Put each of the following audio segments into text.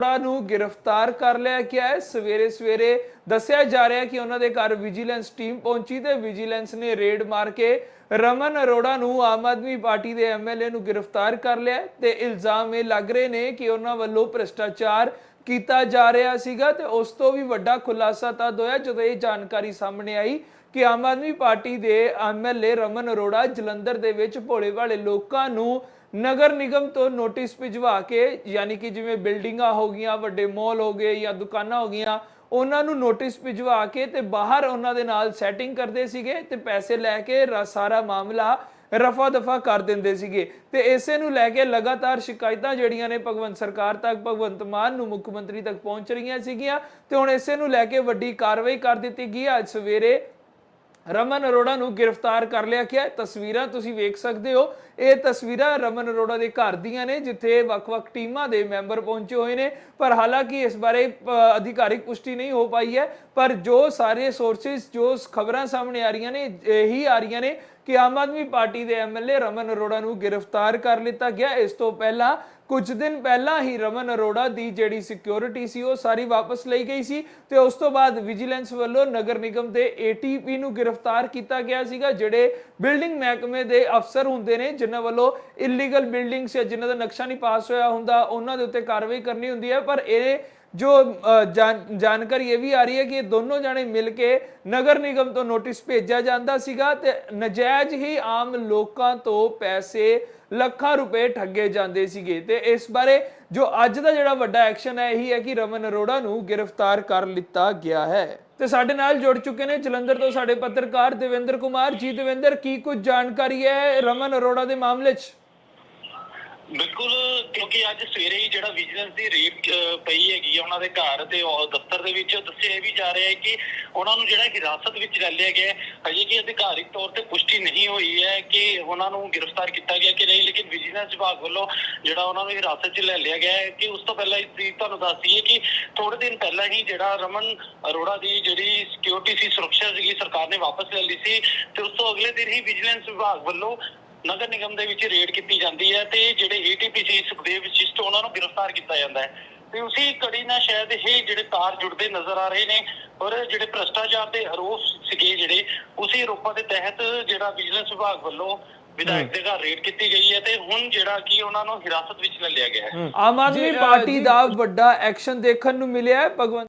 ਅਰੋੜਾ ਨੂੰ ਗ੍ਰਿਫਤਾਰ ਕਰ ਲਿਆ ਗਿਆ ਹੈ। ਸਵੇਰੇ ਸਵੇਰੇ ਦੱਸਿਆ ਜਾ ਰਿਹਾ ਕਿ ਉਹਨਾਂ ਦੇ ਘਰ ਵਿਜੀਲੈਂਸ ਟੀਮ ਪਹੁੰਚੀ ਤੇ ਵਿਜੀਲੈਂਸ ਨੇ ਰੇਡ ਮਾਰ ਕੇ ਰਮਨ ਅਰੋੜਾ ਨੂੰ ਆਮ ਆਦਮੀ ਪਾਰਟੀ ਦੇ ਐਮਐਲਏ ਨੂੰ ਗ੍ਰਿਫਤਾਰ ਕਰ ਲਿਆ ਤੇ ਇਲਜ਼ਾਮ ਇਹ ਲੱਗ ਰਹੇ ਨੇ ਕਿ ਉਹਨਾਂ ਵੱਲੋਂ ਭ੍ਰਿਸ਼ਟਾਚਾਰ ਕੀਤਾ ਜਾ ਰਿਹਾ ਸੀਗਾ ਤੇ ਉਸ ਤੋਂ ਵੀ ਵੱਡਾ ਖੁਲਾਸਾ ਤਦ ਹੋਇਆ ਜਦੋਂ ਇਹ ਜਾਣਕਾਰੀ ਸਾਹਮਣੇ ਆਈ ਕਿ ਆਮ ਆਦਮੀ ਪਾਰਟੀ ਦੇ ਐਮਐਲਏ ਰਮਨ ਅਰੋੜਾ ਜਲੰਧਰ ਦੇ ਵਿੱਚ ਭੋਲੇ ਭਾਲੇ ਲੋਕਾਂ ਨੂੰ ਨਗਰ ਨਿਗਮ ਤੋਂ ਨੋਟਿਸ ਭਿਜਵਾ ਕੇ, ਯਾਨੀ ਕਿ ਜਿਵੇਂ ਬਿਲਡਿੰਗਾਂ ਹੋ ਗਈਆਂ, ਵੱਡੇ ਮਾਲ ਹੋ ਗਏ ਜਾਂ ਦੁਕਾਨਾਂ ਹੋ ਗਈਆਂ, ਉਹਨਾਂ ਨੂੰ ਨੋਟਿਸ ਭਿਜਵਾ ਕੇ ਤੇ ਬਾਹਰ ਉਹਨਾਂ ਦੇ ਨਾਲ ਸੈਟਿੰਗ ਕਰਦੇ ਸੀਗੇ ਤੇ ਪੈਸੇ ਲੈ ਕੇ ਸਾਰਾ ਮਾਮਲਾ ਰਫਾ ਦਫਾ ਕਰ ਦਿੰਦੇ ਸੀਗੇ। ਤੇ ਇਸੇ ਨੂੰ ਲੈ ਕੇ ਲਗਾਤਾਰ ਸ਼ਿਕਾਇਤਾਂ ਜਿਹੜੀਆਂ ਨੇ ਭਗਵੰਤ ਸਰਕਾਰ ਤੱਕ, ਭਗਵੰਤ ਮਾਨ ਨੂੰ ਮੁੱਖ ਮੰਤਰੀ ਤੱਕ ਪਹੁੰਚ ਰਹੀਆਂ ਸੀਗੀਆਂ ਤੇ ਹੁਣ ਇਸੇ ਨੂੰ ਲੈ ਕੇ ਵੱਡੀ ਕਾਰਵਾਈ ਕਰ ਦਿੱਤੀ ਗਈ। ਅੱਜ ਸਵੇਰੇ ਰਮਨ ਅਰੋੜਾ ਨੂੰ ਗ੍ਰਿਫਤਾਰ ਕਰ ਲਿਆ ਗਿਆ ਤਸਵੀਰਾਂ ਤੁਸੀਂ ਵੇਖ ਸਕਦੇ ਹੋ। ਇਹ ਤਸਵੀਰਾਂ ਰਮਨ ਅਰੋੜਾ ਦੇ ਘਰ ਦੀਆਂ ਨੇ, ਜਿੱਥੇ ਵੱਖ-ਵੱਖ ਟੀਮਾਂ ਦੇ ਮੈਂਬਰ ਪਹੁੰਚੇ ਹੋਏ ਨੇ। ਪਰ ਹਾਲਾਂਕਿ ਇਸ ਬਾਰੇ ਅਧਿਕਾਰਿਕ ਪੁਸ਼ਟੀ ਨਹੀਂ ਹੋ ਪਾਈ ਹੈ। ਪਰ ਜੋ ਸਾਰੇ ਸੋਰਸਿਸ ਜੋ ਖਬਰਾਂ ਸਾਹਮਣੇ ਆ ਰਹੀਆਂ ਨੇ, ਇਹੀ ਆ ਰਹੀਆਂ ਨੇ ਕਿ ਆਮ ਆਦਮੀ ਪਾਰਟੀ ਦੇ ਐਮਐਲਏ ਰਮਨ ਅਰੋੜਾ ਨੂੰ ਗ੍ਰਿਫਤਾਰ ਕਰ ਲਿੱਤਾ ਗਿਆ। ਇਸ ਤੋਂ ਪਹਿਲਾਂ ਕੁਝ ਦਿਨ ਪਹਿਲਾਂ ਹੀ ਰਮਨ ਅਰੋੜਾ ਦੀ ਜਿਹੜੀ ਸਿਕਿਉਰਿਟੀ ਸੀ, ਉਹ ਸਾਰੀ ਵਾਪਸ ਲਈ ਗਈ ਸੀ ਤੇ ਉਸ ਤੋਂ ਬਾਅਦ ਵਿਜੀਲੈਂਸ ਵੱਲੋਂ ਨਗਰ ਨਿਗਮ ਦੇ ਏਟੀਪੀ ਨੂੰ ਗ੍ਰਿਫਤਾਰ ਕੀਤਾ ਗਿਆ ਸੀਗਾ, ਜਿਹੜੇ ਬਿਲਡਿੰਗ ਮਹਿਕਮੇ ਦੇ ਅਫਸਰ ਹੁੰਦੇ ਨੇ, ਜਿਨ੍ਹਾਂ ਵੱਲੋਂ ਇਲੀਗਲ ਬਿਲਡਿੰਗਸ ਜਾਂ ਜਿਨ੍ਹਾਂ ਦਾ ਨਕਸ਼ਾ ਨਹੀਂ ਪਾਸ ਹੋਇਆ ਹੁੰਦਾ, ਉਹਨਾਂ ਦੇ ਉੱਤੇ ਕਾਰਵਾਈ ਕਰਨੀ ਹੁੰਦੀ ਹੈ, ਪਰ ਇਹ ਜੋ ਜਾਣ- ਜਾਣਕਾਰੀ ਇਹ ਵੀ ਆ ਰਹੀ ਹੈ ਕਿ ਇਹ ਦੋਨੋਂ ਜਾਣੇ ਮਿਲ ਕੇ ਨਗਰ ਨਿਗਮ ਤੋਂ ਨੋਟਿਸ ਭੇਜਿਆ ਜਾਂਦਾ ਸੀਗਾ ਤੇ ਨਜਾਇਜ਼ ਹੀ ਆਮ ਲੋਕਾਂ ਤੋਂ ਪੈਸੇ ਲੱਖਾਂ ਰੁਪਏ ਠੱਗੇ ਜਾਂਦੇ ਸੀਗੇ। ਤੇ ਇਸ ਬਾਰੇ ਜੋ ਅੱਜ ਦਾ ਜਿਹੜਾ ਵੱਡਾ ਐਕਸ਼ਨ ਹੈ, ਇਹੀ ਹੈ ਕਿ ਰਮਨ ਅਰੋੜਾ ਨੂੰ ਗ੍ਰਿਫਤਾਰ ਕਰ ਲਿੱਤਾ ਗਿਆ ਹੈ। ਤੇ ਸਾਡੇ ਨਾਲ ਜੁੜ ਚੁੱਕੇ ਨੇ ਜਲੰਧਰ ਤੋਂ ਸਾਡੇ ਪੱਤਰਕਾਰ ਦੇਵਿੰਦਰ ਕੁਮਾਰ। ਜੀ, ਦੇਵਿੰਦਰ, ਕੀ ਕੁਝ ਜਾਣਕਾਰੀ ਹੈ ਰਮਨ ਅਰੋੜਾ ਦੇ ਮਾਮਲੇ 'ਚ? ਬਿਲਕੁਲ, ਕਿਉਂਕਿ ਅੱਜ ਸਵੇਰੇ ਹੀ ਜਿਹੜਾ ਵਿਜੀਲੈਂਸ ਦੀ ਰੇਡ ਪਈ ਹੈਗੀ ਆ ਉਹਨਾਂ ਦੇ ਘਰ ਤੇ ਉਹ ਦਫ਼ਤਰ ਦੇ ਵਿੱਚ ਦੱਸਿਆ ਇਹ ਵੀ ਜਾ ਰਿਹਾ ਹੈ ਕਿ ਉਹਨਾਂ ਨੂੰ ਜਿਹੜਾ ਹਿਰਾਸਤ ਵਿੱਚ ਲੈ ਲਿਆ ਗਿਆ ਹਜੇ ਕਿ ਅਧਿਕਾਰਿਕ ਤੌਰ ਤੇ ਪੁਸ਼ਟੀ ਨਹੀਂ ਹੋਈ ਹੈ ਕਿ ਉਹਨਾਂ ਨੂੰ ਗ੍ਰਿਫਤਾਰ ਕੀਤਾ ਗਿਆ ਕਿ ਨਹੀਂ, ਲੇਕਿਨ ਵਿਜੀਲੈਂਸ ਵਿਭਾਗ ਵੱਲੋਂ ਜਿਹੜਾ ਉਹਨਾਂ ਨੂੰ ਹਿਰਾਸਤ 'ਚ ਲੈ ਲਿਆ ਗਿਆ ਹੈ ਕਿ ਉਸ ਤੋਂ ਪਹਿਲਾਂ ਹੀ ਤੁਹਾਨੂੰ ਦੱਸ ਦਈਏ ਕਿ ਥੋੜੇ ਦਿਨ ਪਹਿਲਾਂ ਹੀ ਜਿਹੜਾ ਰਮਨ ਅਰੋੜਾ ਦੀ ਜਿਹੜੀ ਸਿਕਿਉਰਿਟੀ ਸੀ, ਸੁਰੱਖਿਆ ਸੀਗੀ, ਸਰਕਾਰ ਨੇ ਵਾਪਸ ਲੈ ਲਈ ਸੀ ਤੇ ਉਸ ਤੋਂ ਅਗਲੇ ਦਿਨ ਹੀ ਵਿਜੀਲੈਂਸ ਵਿਭਾਗ ਵੱਲੋਂ ਨਗਰ ਨਿਗਮ ਦੇ ਵਿੱਚ ਰੇਡ ਕੀਤੀ ਜਾਂਦੀ ਹੈ ਤੇ ਜਿਹੜੇ ਏਟੀਪੀ ਸੀ ਸੁਖਦੇਵ ਵਿਸ਼ਿਸ਼ਟ ਉਹਨਾਂ ਨੂੰ ਗ੍ਰਿਫਤਾਰ ਕੀਤਾ ਜਾਂਦਾ ਹੈ। ਤੇ ਉਸੇ ਕੜੀ ਨਾਲ ਸ਼ਾਇਦ ਇਹ ਜਿਹੜੇ ਤਾਰ ਜੁੜਦੇ ਨਜ਼ਰ ਆ ਰਹੇ ਨੇ ਔਰ ਜਿਹੜੇ ਭ੍ਰਸ਼ਟਾਚਾਰ ਦੇ ਆਰੋਪ ਸੀਗੇ ਜਿਹੜੇ ਉਸੇ ਆਰੋਪਾਂ ਦੇ ਤਹਿਤ ਜਿਹੜਾ ਵਿਜੀਲੈਂਸ ਵਿਭਾਗ ਵੱਲੋਂ ਵਿਧਾਇਕ ਦੇ ਘਰ ਰੇਡ ਕੀਤੀ ਗਈ ਹੈ ਤੇ ਹੁਣ ਜਿਹੜਾ ਕਿ ਉਹਨਾਂ ਨੂੰ ਹਿਰਾਸਤ ਵਿੱਚ ਲੈ ਲਿਆ ਗਿਆ ਹੈ। ਆਮ ਆਦਮੀ ਪਾਰਟੀ ਦਾ ਵੱਡਾ ਐਕਸ਼ਨ ਦੇਖਣ ਨੂੰ ਮਿਲਿਆ ਹੈ ਭਗਵੰਤ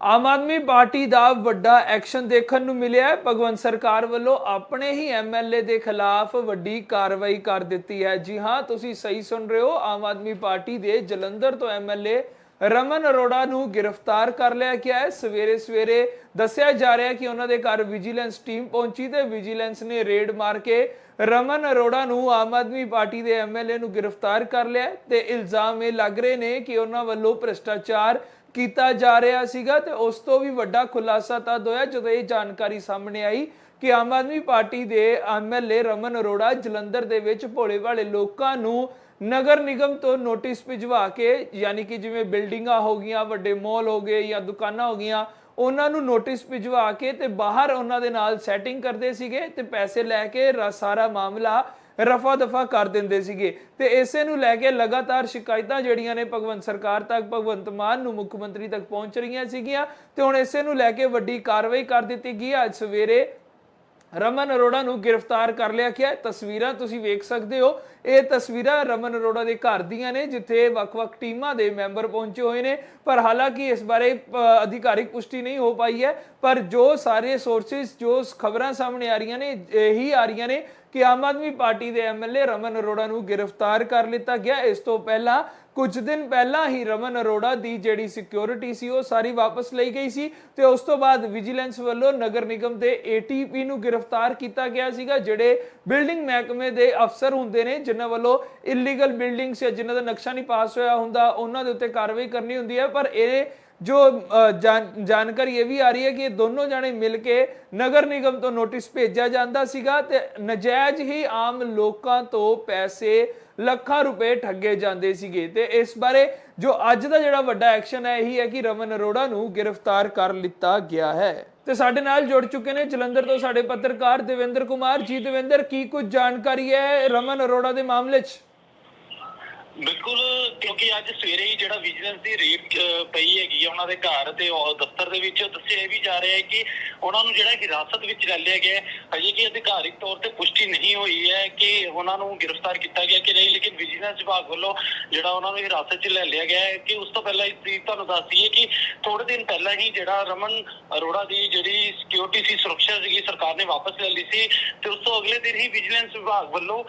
ਆਮ ਆਦਮੀ ਪਾਰਟੀ ਦਾ ਵੱਡਾ ਐਕਸ਼ਨ ਦੇਖਣ ਨੂੰ ਮਿਲਿਆ ਹੈ। ਭਗਵੰਤ ਸਰਕਾਰ ਵੱਲੋਂ ਆਪਣੇ ਹੀ ਐਮਐਲਏ ਦੇ ਖਿਲਾਫ ਵੱਡੀ ਕਾਰਵਾਈ ਕਰ ਦਿੱਤੀ ਹੈ। ਜੀ ਹਾਂ, ਤੁਸੀਂ ਸਹੀ ਸੁਣ ਰਹੇ ਹੋ। ਆਮ ਆਦਮੀ ਪਾਰਟੀ ਦੇ ਜਲੰਧਰ ਤੋਂ ਐਮਐਲਏ ਰਮਨ ਅਰੋੜਾ ਨੂੰ ਗ੍ਰਿਫਤਾਰ ਕਰ ਲਿਆ ਗਿਆ ਹੈ। ਸਵੇਰੇ ਸਵੇਰੇ ਦੱਸਿਆ ਜਾ ਰਿਹਾ ਕਿ ਉਹਨਾਂ ਦੇ ਘਰ ਵਿਜੀਲੈਂਸ ਟੀਮ ਪਹੁੰਚੀ ਤੇ ਵਿਜੀਲੈਂਸ ਨੇ ਰੇਡ ਮਾਰ ਕੇ ਰਮਨ ਅਰੋੜਾ ਨੂੰ ਆਮ ਆਦਮੀ ਪਾਰਟੀ ਦੇ ਐਮਐਲਏ ਨੂੰ ਗ੍ਰਿਫਤਾਰ ਕਰ ਲਿਆ ਤੇ ਇਲਜ਼ਾਮ ਇਹ ਲੱਗ ਰਹੇ ਨੇ ਕਿ ਉਹਨਾਂ ਵੱਲੋਂ ਭ੍ਰਿਸ਼ਟਾਚਾਰ ਕੀਤਾ ਜਾ ਰਿਹਾ ਸੀਗਾ ਤੇ ਉਸ ਤੋਂ ਵੀ ਵੱਡਾ ਖੁਲਾਸਾ ਤਦ ਹੋਇਆ ਜਦੋਂ ਇਹ ਜਾਣਕਾਰੀ ਸਾਹਮਣੇ ਆਈ ਕਿ ਆਮ ਆਦਮੀ ਪਾਰਟੀ ਦੇ ਐਮਐਲਏ ਰਮਨ ਅਰੋੜਾ ਜਲੰਧਰ ਦੇ ਵਿੱਚ ਭੋਲੇ ਭਾਲੇ ਲੋਕਾਂ ਨੂੰ ਨਗਰ ਨਿਗਮ ਤੋਂ ਨੋਟਿਸ ਭਿਜਵਾ ਕੇ, ਯਾਨੀ ਕਿ ਜਿਵੇਂ ਬਿਲਡਿੰਗਾਂ ਹੋ ਗਈਆਂ, ਵੱਡੇ ਮਾਲ ਹੋ ਗਏ ਜਾਂ ਦੁਕਾਨਾਂ ਹੋ ਗਈਆਂ, ਉਹਨਾਂ ਨੂੰ ਨੋਟਿਸ ਭਿਜਵਾ ਕੇ ਤੇ ਬਾਹਰ ਉਹਨਾਂ ਦੇ ਨਾਲ ਸੈਟਿੰਗ ਕਰਦੇ ਸੀਗੇ ਤੇ ਪੈਸੇ ਲੈ ਕੇ ਰ- ਸਾਰਾ ਮਾਮਲਾ ਰਫਾ ਦਫਾ ਕਰ ਦਿੰਦੇ ਸੀਗੇ। ਤੇ ਇਸੇ ਨੂੰ ਲੈ ਕੇ ਲਗਾਤਾਰ ਸ਼ਿਕਾਇਤਾਂ ਜਿਹੜੀਆਂ ਨੇ ਭਗਵੰਤ ਸਰਕਾਰ ਤੱਕ, ਭਗਵੰਤ ਮਾਨ ਨੂੰ ਮੁੱਖ ਮੰਤਰੀ ਤੱਕ ਪਹੁੰਚ ਰਹੀਆਂ ਸੀਗੀਆਂ। ਤੇ ਹੁਣ ਇਸੇ ਨੂੰ ਲੈ ਕੇ ਵੱਡੀ ਕਾਰਵਾਈ ਕਰ ਦਿੱਤੀ ਗਈ। ਅੱਜ ਸਵੇਰੇ ਰਮਨ ਅਰੋੜਾ ਨੂੰ ਗ੍ਰਿਫਤਾਰ ਕਰ ਲਿਆ ਗਿਆ। ਤਸਵੀਰਾਂ ਤੁਸੀਂ ਵੇਖ ਸਕਦੇ ਹੋ। ਇਹ ਤਸਵੀਰਾਂ ਰਮਨ ਅਰੋੜਾ ਦੇ ਘਰ ਦੀਆਂ ਨੇ, ਜਿੱਥੇ ਵੱਖ-ਵੱਖ ਟੀਮਾਂ ਦੇ ਮੈਂਬਰ ਪਹੁੰਚੇ ਹੋਏ ਨੇ। ਪਰ ਹਾਲਾਂਕਿ ਇਸ ਬਾਰੇ ਅਧਿਕਾਰਿਕ ਪੁਸ਼ਟੀ ਨਹੀਂ ਹੋ ਪਾਈ ਹੈ। ਪਰ ਜੋ ਸਾਰੇ ਸੋਰਸਿਸ ਜੋ ਖਬਰਾਂ ਸਾਹਮਣੇ ਆ ਰਹੀਆਂ ਨੇ, ਇਹੀ ਆ ਰਹੀਆਂ ਨੇ ਕਿ ਆਮ ਆਦਮੀ ਪਾਰਟੀ ਦੇ ਐਮਐਲਏ ਰਮਨ ਅਰੋੜਾ ਨੂੰ ਗ੍ਰਿਫਤਾਰ ਕਰ ਲਿੱਤਾ ਗਿਆ। ਇਸ ਤੋਂ ਪਹਿਲਾਂ ਕੁਝ ਦਿਨ ਪਹਿਲਾਂ ਹੀ ਰਮਨ ਅਰੋੜਾ ਦੀ ਜਿਹੜੀ ਸਿਕਿਉਰਿਟੀ ਸੀ, ਉਹ ਸਾਰੀ ਵਾਪਸ ਲਈ ਗਈ ਸੀ ਤੇ ਉਸ ਤੋਂ ਬਾਅਦ ਵਿਜੀਲੈਂਸ ਵੱਲੋਂ ਨਗਰ ਨਿਗਮ ਦੇ ਏਟੀਪੀ ਨੂੰ ਗ੍ਰਿਫਤਾਰ ਕੀਤਾ ਗਿਆ ਸੀਗਾ, ਜਿਹੜੇ ਬਿਲਡਿੰਗ ਮਹਿਕਮੇ ਦੇ ਅਫਸਰ ਹੁੰਦੇ ਨੇ, ਜਿਨ੍ਹਾਂ ਵੱਲੋਂ ਇਲੀਗਲ ਬਿਲਡਿੰਗਸ ਜਾਂ ਜਿਨ੍ਹਾਂ ਦਾ ਨਕਸ਼ਾ ਨਹੀਂ ਪਾਸ ਹੋਇਆ ਹੁੰਦਾ, ਉਹਨਾਂ ਦੇ ਉੱਤੇ ਕਾਰਵਾਈ ਕਰਨੀ ਹੁੰਦੀ ਹੈ, ਪਰ ਇਹ ਜੋ ਜਾਣ- ਜਾਣਕਾਰੀ ਇਹ ਵੀ ਆ ਰਹੀ ਹੈ ਕਿ ਇਹ ਦੋਨੋਂ ਜਾਣੇ ਮਿਲ ਕੇ ਨਗਰ ਨਿਗਮ ਤੋਂ ਨੋਟਿਸ ਭੇਜਿਆ ਜਾਂਦਾ ਸੀਗਾ ਤੇ ਨਜਾਇਜ਼ ਹੀ ਆਮ ਲੋਕਾਂ ਤੋਂ ਪੈਸੇ ਲੱਖਾਂ ਰੁਪਏ ਠੱਗੇ ਜਾਂਦੇ ਸੀਗੇ ਤੇ ਇਸ ਬਾਰੇ ਜੋ ਅੱਜ ਦਾ ਜਿਹੜਾ ਵੱਡਾ ਐਕਸ਼ਨ ਹੈ, ਇਹੀ ਹੈ ਕਿ ਰਮਨ ਅਰੋੜਾ ਨੂੰ ਗ੍ਰਿਫਤਾਰ ਕਰ ਲਿੱਤਾ ਗਿਆ ਹੈ। ਤੇ ਸਾਡੇ ਨਾਲ ਜੁੜ ਚੁੱਕੇ ਨੇ ਜਲੰਧਰ ਤੋਂ ਸਾਡੇ ਪੱਤਰਕਾਰ ਦੇਵਿੰਦਰ ਕੁਮਾਰ। ਜੀ, ਦੇਵਿੰਦਰ, ਕੀ ਕੁਝ ਜਾਣਕਾਰੀ ਹੈ ਰਮਨ ਅਰੋੜਾ ਦੇ ਮਾਮਲੇ 'ਚ? ਬਿਲਕੁਲ, ਕਿਉਂਕਿ ਅੱਜ ਸਵੇਰੇ ਹੀ ਜਿਹੜਾ ਵਿਜੀਲੈਂਸ ਦੀ ਰੇਡ ਪਈ ਹੈਗੀ ਆ ਉਹਨਾਂ ਦੇ ਘਰ ਤੇ ਉਹ ਦਫ਼ਤਰ ਦੇ ਵਿੱਚ ਦੱਸਿਆ ਇਹ ਵੀ ਜਾ ਰਿਹਾ ਹੈ ਕਿ ਉਹਨਾਂ ਨੂੰ ਜਿਹੜਾ ਹਿਰਾਸਤ ਵਿੱਚ ਲੈ ਲਿਆ ਗਿਆ ਹਜੇ ਕਿ ਅਧਿਕਾਰਿਕ ਤੌਰ ਤੇ ਪੁਸ਼ਟੀ ਨਹੀਂ ਹੋਈ ਹੈ ਕਿ ਉਹਨਾਂ ਨੂੰ ਗ੍ਰਿਫਤਾਰ ਕੀਤਾ ਗਿਆ ਕਿ ਨਹੀਂ, ਲੇਕਿਨ ਵਿਜੀਲੈਂਸ ਵਿਭਾਗ ਵੱਲੋਂ ਜਿਹੜਾ ਉਹਨਾਂ ਨੂੰ ਹਿਰਾਸਤ 'ਚ ਲੈ ਲਿਆ ਗਿਆ ਹੈ ਕਿ ਉਸ ਤੋਂ ਪਹਿਲਾਂ ਹੀ ਤੁਹਾਨੂੰ ਦੱਸ ਦਈਏ ਕਿ ਥੋੜੇ ਦਿਨ ਪਹਿਲਾਂ ਹੀ ਜਿਹੜਾ ਰਮਨ ਅਰੋੜਾ ਦੀ ਜਿਹੜੀ ਸਿਕਿਉਰਿਟੀ ਸੀ, ਸੁਰੱਖਿਆ ਸੀਗੀ, ਸਰਕਾਰ ਨੇ ਵਾਪਸ ਲੈ ਲਈ ਸੀ ਤੇ ਉਸ ਤੋਂ ਅਗਲੇ ਦਿਨ ਹੀ ਵਿਜੀਲੈਂਸ ਵਿਭਾਗ ਵੱਲੋਂ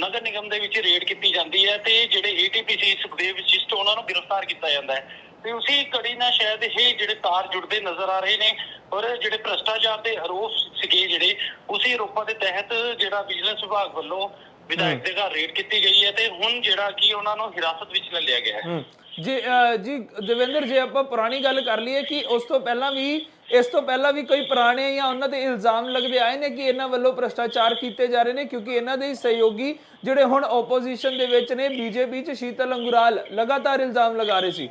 ਨਗਰ ਨਿਗਮ ਦੇ ਵਿੱਚ ਰੇਡ ਕੀਤੀ ਜਾਂਦੀ ਹੈ ਤੇ ਜਿਹੜੇ ਏਟੀਪੀਸੀ ਸੁਖਦੇਵ ਵਿਸ਼ਿਸ਼ਟ ਉਹਨਾਂ ਨੂੰ ਗ੍ਰਿਫਤਾਰ ਕੀਤਾ ਜਾਂਦਾ ਹੈ। ਤੇ ਉਸੇ ਕੜੀ ਨਾਲ ਸ਼ਾਇਦ ਇਹ ਜਿਹੜੇ ਤਾਰ ਜੁੜਦੇ ਨਜ਼ਰ ਆ ਰਹੇ ਨੇ ਔਰ ਜਿਹੜੇ ਭ੍ਰਸ਼ਟਾਚਾਰ ਦੇ ਆਰੋਪ ਸੀਗੇ ਜਿਹੜੇ ਉਸੇ ਆਰੋਪਾਂ ਦੇ ਤਹਿਤ ਜਿਹੜਾ ਵਿਜੀਲੈਂਸ ਵਿਭਾਗ ਵੱਲੋਂ ਵਿਧਾਇਕ ਦੇ ਘਰ ਰੇਡ ਕੀਤੀ ਗਈ ਹੈ ਤੇ ਹੁਣ ਜਿਹੜਾ ਕਿ ਉਹਨਾਂ ਨੂੰ ਹਿਰਾਸਤ ਵਿੱਚ ਲੈ ਲਿਆ ਗਿਆ ਹੈ। ਜੀ ਜੀ, ਦੇਵੇਂਦਰ, ਜੇ ਆਪਾਂ ਪੁਰਾਣੀ ਗੱਲ ਕਰ ਲਈਏ ਕਿ ਉਸ ਤੋਂ ਪਹਿਲਾਂ ਵੀ, ਇਸ ਤੋਂ ਪਹਿਲਾਂ ਵੀ ਕੋਈ ਪੁਰਾਣੇ ਜਾਂ ਉਹਨਾਂ ਦੇ ਇਲਜ਼ਾਮ ਲੱਗਦੇ ਆਏ ਨੇ ਕਿ ਇਹਨਾਂ ਵੱਲੋਂ ਭ੍ਰਸ਼ਟਾਚਾਰ ਕੀਤੇ ਜਾ ਰਹੇ ਨੇ? ਕਿਉਂਕਿ ਇਹਨਾਂ ਦੇ ਸਹਿਯੋਗੀ ਜਿਹੜੇ ਹੁਣ ਆਪੋਜੀਸ਼ਨ ਦੇ ਵਿੱਚ ਨੇ, ਬੀਜੇਪੀ ਚ ਸ਼ੀਤਲ ਅੰਗੁਰਾਲ ਲਗਾਤਾਰ ਇਲਜ਼ਾਮ ਲਗਾ ਰਹੇ ਸੀ।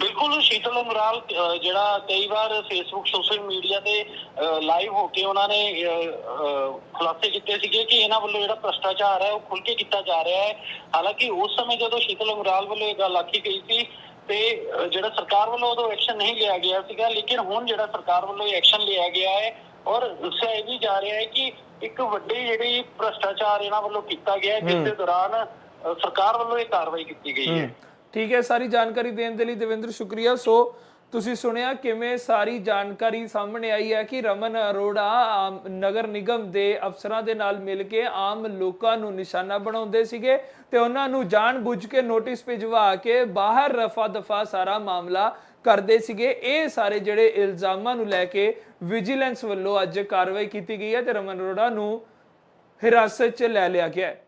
ਬਿਲਕੁਲ ਸ਼ੀਤਲ ਅੰਗਰਾਲ ਅਹ, ਜਿਹੜਾ ਕਈ ਵਾਰ ਫੇਸਬੁੱਕ ਸੋਸ਼ਲ ਮੀਡੀਆ ਤੇ ਲਾਈਵ ਹੋ ਕੇ ਉਹਨਾਂ ਨੇ ਖੁਲਾਸੇ ਕੀਤੇ ਸੀਗੇ ਕਿ ਇਹਨਾਂ ਵੱਲੋਂ ਜਿਹੜਾ ਭ੍ਰਸ਼ਟਾਚਾਰ ਹੈ ਉਹ ਖੁੱਲ ਕੇ ਕੀਤਾ ਜਾ ਰਿਹਾ ਹੈ। ਹਾਲਾਂਕਿ ਉਸ ਸਮੇਂ ਜਦੋਂ ਸ਼ੀਤਲ ਅੰਗਰਾਲ ਵੱਲੋਂ ਇਹ ਗੱਲ ਆਖੀ ਗਈ ਸੀ ਤੇ ਜਿਹੜਾ ਸਰਕਾਰ ਵੱਲੋਂ ਉਦੋਂ ਐਕਸ਼ਨ ਨਹੀਂ ਲਿਆ ਗਿਆ ਸੀਗਾ ਲੇਕਿਨ ਹੁਣ ਜਿਹੜਾ ਸਰਕਾਰ ਵੱਲੋਂ ਐਕਸ਼ਨ ਲਿਆ ਗਿਆ ਹੈ ਔਰ ਦੱਸਿਆ ਇਹ ਵੀ ਜਾ ਰਿਹਾ ਹੈ ਕਿ ਇੱਕ ਵੱਡੀ ਜਿਹੜੀ ਭ੍ਰਸ਼ਟਾਚਾਰ ਇਹਨਾਂ ਵੱਲੋਂ ਕੀਤਾ ਗਿਆ ਹੈ ਜਿਸ ਦੇ ਦੌਰਾਨ ਸਰਕਾਰ ਵੱਲੋਂ ਇਹ ਕਾਰਵਾਈ ਕੀਤੀ ਗਈ ਹੈ। ਠੀਕ ਹੈ, ਸਾਰੀ ਜਾਣਕਾਰੀ ਦੇਣ ਦੇ ਲਈ ਦੇਵੇਂਦਰ, ਸ਼ੁਕਰੀਆ। ਸੋ ਤੁਸੀਂ ਸੁਣਿਆ ਕਿਵੇਂ ਸਾਰੀ ਜਾਣਕਾਰੀ ਸਾਹਮਣੇ ਆਈ ਹੈ ਕਿ ਰਮਨ ਅਰੋੜਾ ਆਮ ਨਗਰ ਨਿਗਮ ਦੇ ਅਫਸਰਾਂ ਦੇ ਨਾਲ ਮਿਲ ਕੇ ਆਮ ਲੋਕਾਂ ਨੂੰ ਨਿਸ਼ਾਨਾ ਬਣਾਉਂਦੇ ਸੀਗੇ ਤੇ ਉਹਨਾਂ ਨੂੰ ਜਾਣਬੁੱਝ ਕੇ ਨੋਟਿਸ ਭਿਜਵਾ ਕੇ ਬਾਹਰ ਰਫਾ ਦਫਾ ਸਾਰਾ ਮਾਮਲਾ ਕਰਦੇ ਸੀਗੇ। ਇਹ ਸਾਰੇ ਜਿਹੜੇ ਇਲਜ਼ਾਮਾਂ ਨੂੰ ਲੈ ਕੇ ਵਿਜੀਲੈਂਸ ਵੱਲੋਂ ਅੱਜ ਕਾਰਵਾਈ ਕੀਤੀ ਗਈ ਹੈ ਤੇ ਰਮਨ ਅਰੋੜਾ ਨੂੰ ਹਿਰਾਸਤ 'ਚ ਲੈ ਲਿਆ ਗਿਆ ਹੈ।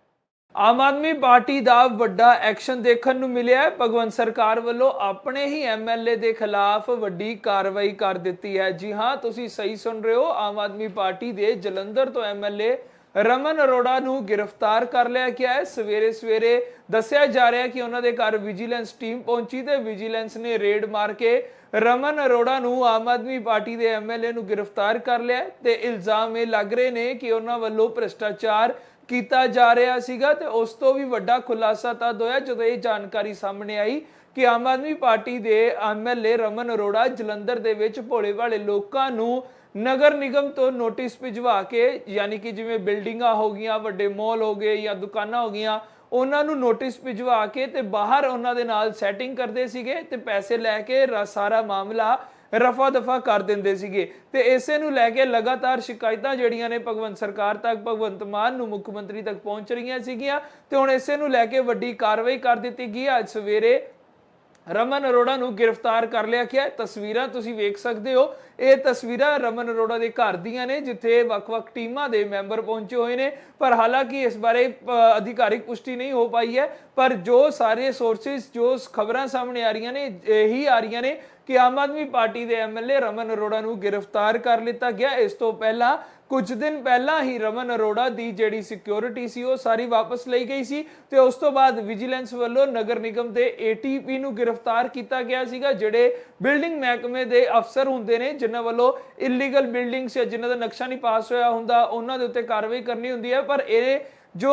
ਆਮ ਆਦਮੀ ਪਾਰਟੀ ਦਾ ਵੱਡਾ ਐਕਸ਼ਨ ਦੇਖਣ ਨੂੰ ਮਿਲਿਆ ਹੈ। ਭਗਵੰਤ ਸਰਕਾਰ ਵੱਲੋਂ ਆਪਣੇ ਹੀ ਐਮਐਲਏ ਦੇ ਖਿਲਾਫ ਵੱਡੀ ਕਾਰਵਾਈ ਕਰ ਦਿੱਤੀ ਹੈ। ਜੀ ਹਾਂ, ਤੁਸੀਂ ਸਹੀ ਸੁਣ ਰਹੇ ਹੋ। ਆਮ ਆਦਮੀ ਪਾਰਟੀ ਦੇ ਜਲੰਧਰ ਤੋਂ ਐਮਐਲਏ ਰਮਨ ਅਰੋੜਾ ਨੂੰ ਗ੍ਰਿਫਤਾਰ ਕਰ ਲਿਆ ਗਿਆ ਹੈ। ਸਵੇਰੇ ਸਵੇਰੇ ਦੱਸਿਆ ਜਾ ਰਿਹਾ ਕਿ ਉਹਨਾਂ ਦੇ ਘਰ ਵਿਜੀਲੈਂਸ ਟੀਮ ਪਹੁੰਚੀ ਤੇ ਵਿਜੀਲੈਂਸ ਨੇ ਰੇਡ ਮਾਰ ਕੇ ਰਮਨ ਅਰੋੜਾ ਨੂੰ ਆਮ ਆਦਮੀ ਪਾਰਟੀ ਦੇ ਐਮਐਲਏ ਨੂੰ ਗ੍ਰਿਫਤਾਰ ਕਰ ਲਿਆ ਤੇ ਇਲਜ਼ਾਮ ਇਹ ਲੱਗ ਰਹੇ ਨੇ ਕਿ ਉਹਨਾਂ ਵੱਲੋਂ ਭ੍ਰਿਸ਼ਟਾਚਾਰ ਕੀਤਾ ਜਾ ਰਿਹਾ ਸੀਗਾ ਤੇ ਉਸ ਤੋਂ ਵੀ ਵੱਡਾ ਖੁਲਾਸਾ ਤਦ ਹੋਇਆ ਜਦੋਂ ਇਹ ਜਾਣਕਾਰੀ ਸਾਹਮਣੇ ਆਈ ਕਿ ਆਮ ਆਦਮੀ ਪਾਰਟੀ ਦੇ ਐਮਐਲਏ ਰਮਨ ਅਰੋੜਾ ਜਲੰਧਰ ਦੇ ਵਿੱਚ ਭੋਲੇ ਭਾਲੇ ਲੋਕਾਂ ਨੂੰ ਨਗਰ ਨਿਗਮ ਤੋਂ ਨੋਟਿਸ ਭਿਜਵਾ ਕੇ, ਯਾਨੀ ਕਿ ਜਿਵੇਂ ਬਿਲਡਿੰਗਾਂ ਹੋ ਗਈਆਂ, ਵੱਡੇ ਮਾਲ ਹੋ ਗਏ ਜਾਂ ਦੁਕਾਨਾਂ ਹੋ ਗਈਆਂ, ਉਹਨਾਂ ਨੂੰ ਨੋਟਿਸ ਭਿਜਵਾ ਕੇ ਤੇ ਬਾਹਰ ਉਹਨਾਂ ਦੇ ਨਾਲ ਸੈਟਿੰਗ ਕਰਦੇ ਸੀਗੇ ਤੇ ਪੈਸੇ ਲੈ ਕੇ ਰ- ਸਾਰਾ ਮਾਮਲਾ ਰਫਾ ਦਫਾ ਕਰ ਦਿੰਦੇ ਸੀਗੇ। ਤੇ ਇਸੇ ਨੂੰ ਲੈ ਕੇ ਲਗਾਤਾਰ ਸ਼ਿਕਾਇਤਾਂ ਜਿਹੜੀਆਂ ਨੇ ਭਗਵੰਤ ਸਰਕਾਰ ਤੱਕ, ਭਗਵੰਤ ਮਾਨ ਨੂੰ ਮੁੱਖ ਮੰਤਰੀ ਤੱਕ ਪਹੁੰਚ ਰਹੀਆਂ ਸੀਗੀਆਂ। ਤੇ ਹੁਣ ਇਸੇ ਨੂੰ ਲੈ ਕੇ ਵੱਡੀ ਕਾਰਵਾਈ ਕਰ ਦਿੱਤੀ ਗਈ ਅੱਜ ਸਵੇਰੇ ਰਮਨ ਅਰੋੜਾ ਨੂੰ ਗ੍ਰਿਫਤਾਰ ਕਰ ਲਿਆ ਗਿਆ ਤਸਵੀਰਾਂ ਤੁਸੀਂ ਵੇਖ ਸਕਦੇ ਹੋ। ਇਹ ਤਸਵੀਰਾਂ ਰਮਨ ਅਰੋੜਾ ਦੇ ਘਰ ਦੀਆਂ ਨੇ, ਜਿੱਥੇ ਵੱਖ-ਵੱਖ ਟੀਮਾਂ ਦੇ ਮੈਂਬਰ ਪਹੁੰਚੇ ਹੋਏ ਨੇ। ਪਰ ਹਾਲਾਂਕਿ ਇਸ ਬਾਰੇ ਅਧਿਕਾਰਿਕ ਪੁਸ਼ਟੀ ਨਹੀਂ ਹੋ ਪਾਈ ਹੈ। ਪਰ ਜੋ ਸਾਰੇ ਸੋਰਸਿਸ ਜੋ ਖਬਰਾਂ ਸਾਹਮਣੇ ਆ ਰਹੀਆਂ ਨੇ, ਇਹੀ ਆ ਰਹੀਆਂ ਨੇ ਕਿ ਆਮ ਆਦਮੀ ਪਾਰਟੀ ਦੇ ਐਮਐਲਏ ਰਮਨ ਅਰੋੜਾ ਨੂੰ ਗ੍ਰਿਫਤਾਰ ਕਰ ਲਿੱਤਾ ਗਿਆ। ਇਸ ਤੋਂ ਪਹਿਲਾਂ, ਕੁਝ ਦਿਨ ਪਹਿਲਾਂ ਹੀ ਰਮਨ ਅਰੋੜਾ ਦੀ ਜਿਹੜੀ ਸਿਕਿਉਰਿਟੀ ਸੀ, ਉਹ ਸਾਰੀ ਵਾਪਸ ਲਈ ਗਈ ਸੀ ਤੇ ਉਸ ਤੋਂ ਬਾਅਦ ਵਿਜੀਲੈਂਸ ਵੱਲੋਂ ਨਗਰ ਨਿਗਮ ਦੇ ਏਟੀਪੀ ਨੂੰ ਗ੍ਰਿਫਤਾਰ ਕੀਤਾ ਗਿਆ ਸੀਗਾ, ਜਿਹੜੇ ਬਿਲਡਿੰਗ ਮਹਿਕਮੇ ਦੇ ਅਫਸਰ ਹੁੰਦੇ ਨੇ ਜਿਨ੍ਹਾਂ ਵੱਲੋਂ ਇਲੀਗਲ ਬਿਲਡਿੰਗਸ ਜਾਂ ਜਿਨ੍ਹਾਂ ਦਾ ਨਕਸ਼ਾ ਨਹੀਂ ਪਾਸ ਹੋਇਆ ਹੁੰਦਾ, ਉਹਨਾਂ ਦੇ ਉੱਤੇ ਕਾਰਵਾਈ ਕਰਨੀ ਹੁੰਦੀ ਹੈ। ਪਰ ਇਹ ਜੋ